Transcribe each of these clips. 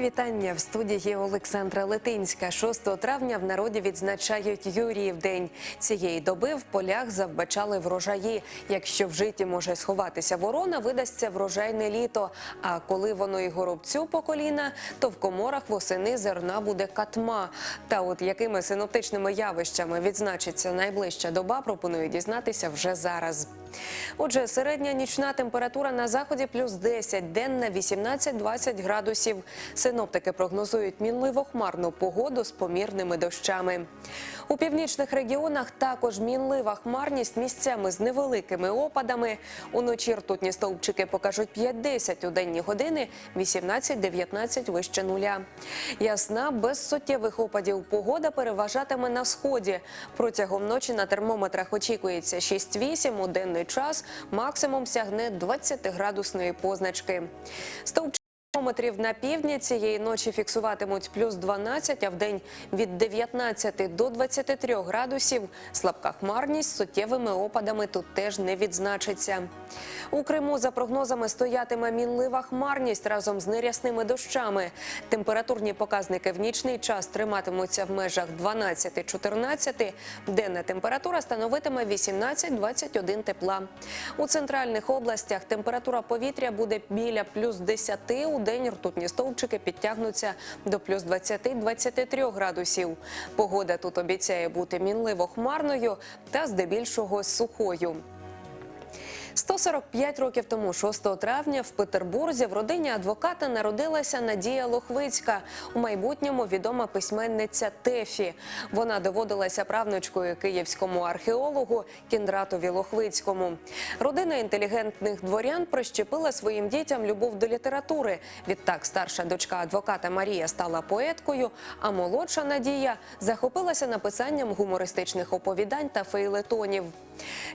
вітання в студії Олександра Летинська. 6 травня в народі відзначають Юріїв день. Цієї доби в полях завбачали врожаї. Якщо в житті може сховатися ворона, видасться врожайне літо. А коли воно і горобцю по коліна, то в коморах восени зерна буде катма. Та от якими синоптичними явищами відзначиться найближча доба, пропоную дізнатися вже зараз. Отже, середня нічна температура на заході плюс 10, денна 18-20 градусів. Синоптики прогнозують мінливо хмарну погоду з помірними дощами. У північних регіонах також мінлива хмарність місцями з невеликими опадами. Уночі ртутні стовпчики покажуть 5-10 у денні години, 18-19 вище нуля. Ясна, без суттєвих опадів погода переважатиме на сході. Протягом ночі на термометрах очікується 6-8 у денний час, максимум сягне 20-градусної позначки. Термометрів на півдні цієї ночі фіксуватимуть плюс 12, а в день від 19 до 23 градусів. Слабка хмарність суттєвими опадами тут теж не відзначиться. У Криму, за прогнозами, стоятиме мінлива хмарність разом з нерясними дощами. Температурні показники в нічний час триматимуться в межах 12-14. Денна температура становитиме 18-21 тепла. У центральних областях температура повітря буде біля плюс 10, у день ртутні стовпчики підтягнуться до плюс 20-23 градусів. Погода тут обіцяє бути мінливо хмарною та здебільшого сухою. 145 років тому, 6 травня, в Петербурзі в родині адвоката народилася Надія Лохвицька, у майбутньому відома письменниця Тефі. Вона доводилася правнучкою київському археологу Кіндратові Лохвицькому. Родина інтелігентних дворян прищепила своїм дітям любов до літератури. Відтак старша дочка адвоката Марія стала поеткою, а молодша Надія захопилася написанням гумористичних оповідань та фейлетонів.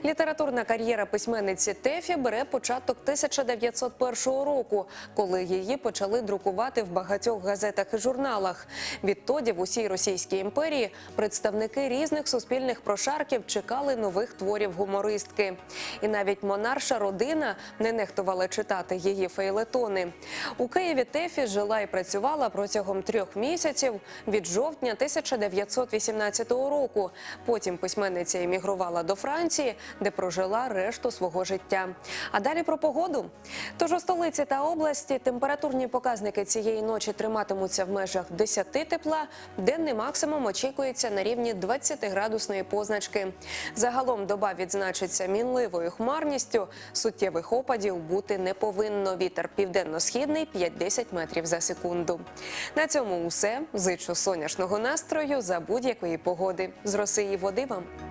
Літературна кар'єра письменниці Тефі бере початок 1901 року, коли її почали друкувати в багатьох газетах і журналах. Відтоді в усій Російській імперії представники різних суспільних прошарків чекали нових творів гумористки. І навіть монарша родина не нехтувала читати її фейлетони. У Києві Тефі жила і працювала протягом трьох місяців від жовтня 1918 року. Потім письменниця емігрувала до Франції, де прожила решту свого життя. А далі про погоду. Тож у столиці та області температурні показники цієї ночі триматимуться в межах 10 тепла. Денний максимум очікується на рівні 20 градусної позначки. Загалом доба відзначиться мінливою хмарністю. Суттєвих опадів бути не повинно. Вітер південно-східний 5-10 метрів за секунду. На цьому усе. Зичу сонячного настрою за будь-якої погоди. З роси і води вам.